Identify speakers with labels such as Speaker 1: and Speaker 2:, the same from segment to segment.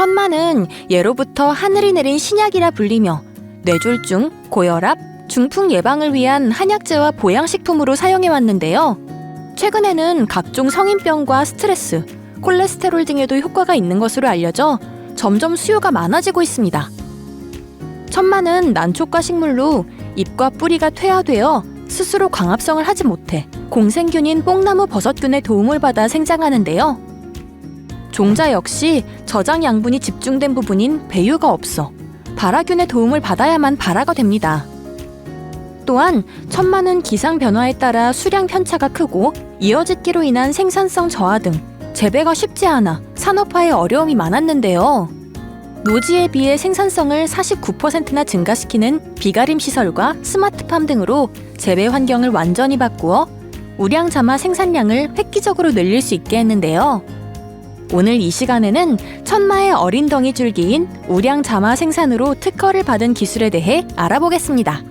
Speaker 1: 천마는 예로부터 하늘이 내린 신약이라 불리며 뇌졸중, 고혈압, 중풍 예방을 위한 한약재와 보양식품으로 사용해 왔는데요. 최근에는 각종 성인병과 스트레스, 콜레스테롤 등에도 효과가 있는 것으로 알려져 점점 수요가 많아지고 있습니다. 천마는 난초과 식물로 잎과 뿌리가 퇴화되어 스스로 광합성을 하지 못해 공생균인 뽕나무 버섯균의 도움을 받아 생장하는데요. 종자 역시 저장 양분이 집중된 부분인 배유가 없어 발화균의 도움을 받아야만 발화가 됩니다. 또한 천마는 기상 변화에 따라 수량 편차가 크고 이어짓기로 인한 생산성 저하 등 재배가 쉽지 않아 산업화에 어려움이 많았는데요. 노지에 비해 생산성을 49%나 증가시키는 비가림 시설과 스마트팜 등으로 재배 환경을 완전히 바꾸어 우량자마 생산량을 획기적으로 늘릴 수 있게 했는데요. 오늘 이 시간에는 천마의 어린 덩이 줄기인 우량 자마 생산으로 특허를 받은 기술에 대해 알아보겠습니다.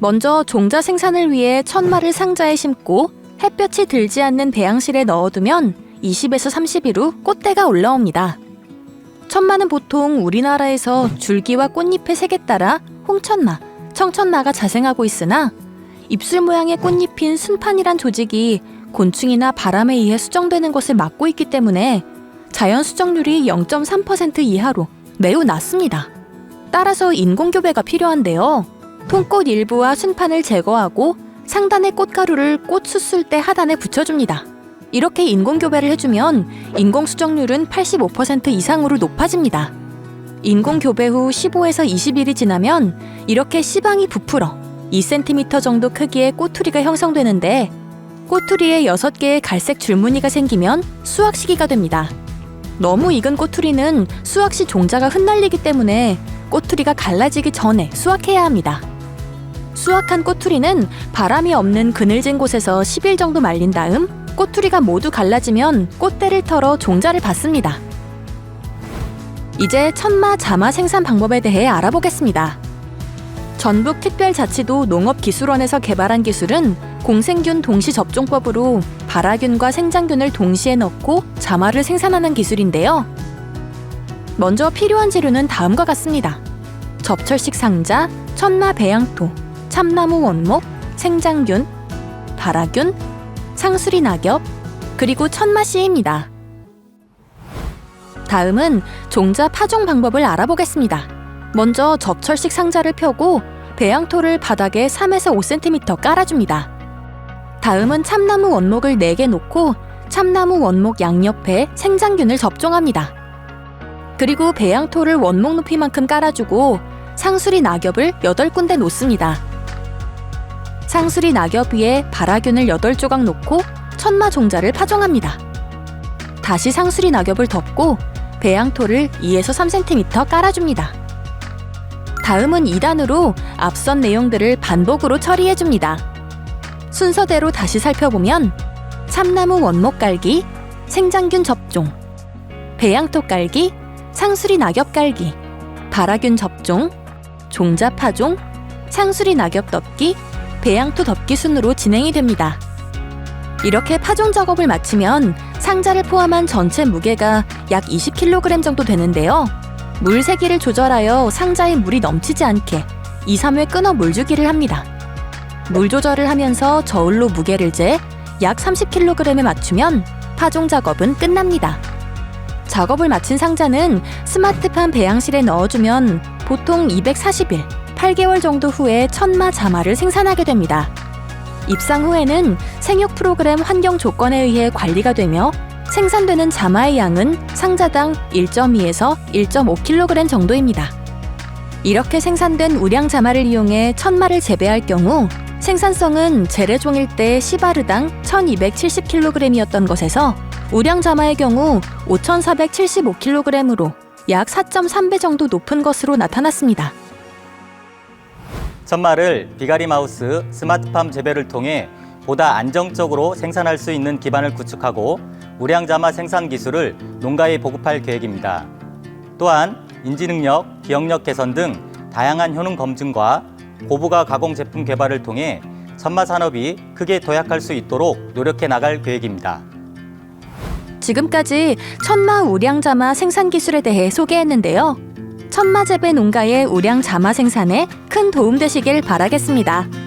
Speaker 1: 먼저 종자 생산을 위해 천마를 상자에 심고 햇볕이 들지 않는 배양실에 넣어두면 20에서 30일 후 꽃대가 올라옵니다. 천마는 보통 우리나라에서 줄기와 꽃잎의 색에 따라 홍천마, 청천마가 자생하고 있으나 입술 모양의 꽃잎인 순판이란 조직이 곤충이나 바람에 의해 수정되는 것을 막고 있기 때문에 자연 수정률이 0.3% 이하로 매우 낮습니다. 따라서 인공교배가 필요한데요. 통꽃 일부와 순판을 제거하고 상단의 꽃가루를 꽃 수술 때 하단에 붙여줍니다. 이렇게 인공교배를 해주면 인공수정률은 85% 이상으로 높아집니다. 인공교배 후 15에서 20일이 지나면 이렇게 씨방이 부풀어 2cm 정도 크기의 꼬투리가 형성되는데 꼬투리에 6개의 갈색 줄무늬가 생기면 수확 시기가 됩니다. 너무 익은 꼬투리는 수확 시 종자가 흩날리기 때문에 꼬투리가 갈라지기 전에 수확해야 합니다. 수확한 꼬투리는 바람이 없는 그늘진 곳에서 10일 정도 말린 다음 꼬투리가 모두 갈라지면 꽃대를 털어 종자를 받습니다. 이제 천마 자마 생산 방법에 대해 알아보겠습니다. 전북 특별자치도 농업기술원에서 개발한 기술은 공생균 동시 접종법으로 발화균과 생장균을 동시에 넣고 자마를 생산하는 기술인데요. 먼저 필요한 재료는 다음과 같습니다. 접철식 상자, 천마 배양토, 참나무 원목, 생장균, 발화균, 상수리 낙엽, 그리고 천마 씨입니다. 다음은 종자 파종 방법을 알아보겠습니다. 먼저 접철식 상자를 펴고 배양토를 바닥에 3에서 5cm 깔아줍니다. 다음은 참나무 원목을 4개 놓고 참나무 원목 양옆에 생장균을 접종합니다. 그리고 배양토를 원목 높이만큼 깔아주고 상수리 낙엽을 8군데 놓습니다. 상수리 낙엽 위에 발화균을 8조각 놓고 천마 종자를 파종합니다. 다시 상수리 낙엽을 덮고 배양토를 2에서 3cm 깔아줍니다. 다음은 2단으로 앞선 내용들을 반복으로 처리해줍니다. 순서대로 다시 살펴보면 참나무 원목 깔기, 생장균 접종, 배양토 깔기, 상수리 낙엽 깔기, 발화균 접종, 종자 파종, 상수리 낙엽 덮기, 배양토 덮기 순으로 진행이 됩니다. 이렇게 파종 작업을 마치면 상자를 포함한 전체 무게가 약 20kg 정도 되는데요. 물 세기를 조절하여 상자에 물이 넘치지 않게 2, 3회 끊어 물주기를 합니다. 물 조절을 하면서 저울로 무게를 재 약 30kg에 맞추면 파종 작업은 끝납니다. 작업을 마친 상자는 스마트팜 배양실에 넣어주면 보통 240일, 8개월 정도 후에 천마 자마를 생산하게 됩니다. 입상 후에는 생육 프로그램 환경 조건에 의해 관리가 되며 생산되는 자마의 양은 상자당 1.2에서 1.5kg 정도입니다. 이렇게 생산된 우량 자마를 이용해 천마를 재배할 경우 생산성은 재래종일 때 시바르당 1270kg이었던 것에서 우량 자마의 경우 5475kg으로 약 4.3배 정도 높은 것으로 나타났습니다.
Speaker 2: 천마를 비가리 마우스 스마트팜 재배를 통해 보다 안정적으로 생산할 수 있는 기반을 구축하고 우량자마 생산 기술을 농가에 보급할 계획입니다. 또한 인지 능력, 기억력 개선 등 다양한 효능 검증과 고부가 가공 제품 개발을 통해 천마 산업이 크게 도약할 수 있도록 노력해 나갈 계획입니다.
Speaker 1: 지금까지 천마 우량자마 생산 기술에 대해 소개했는데요. 천마 재배 농가의 우량 자마 생산에 큰 도움 되시길 바라겠습니다.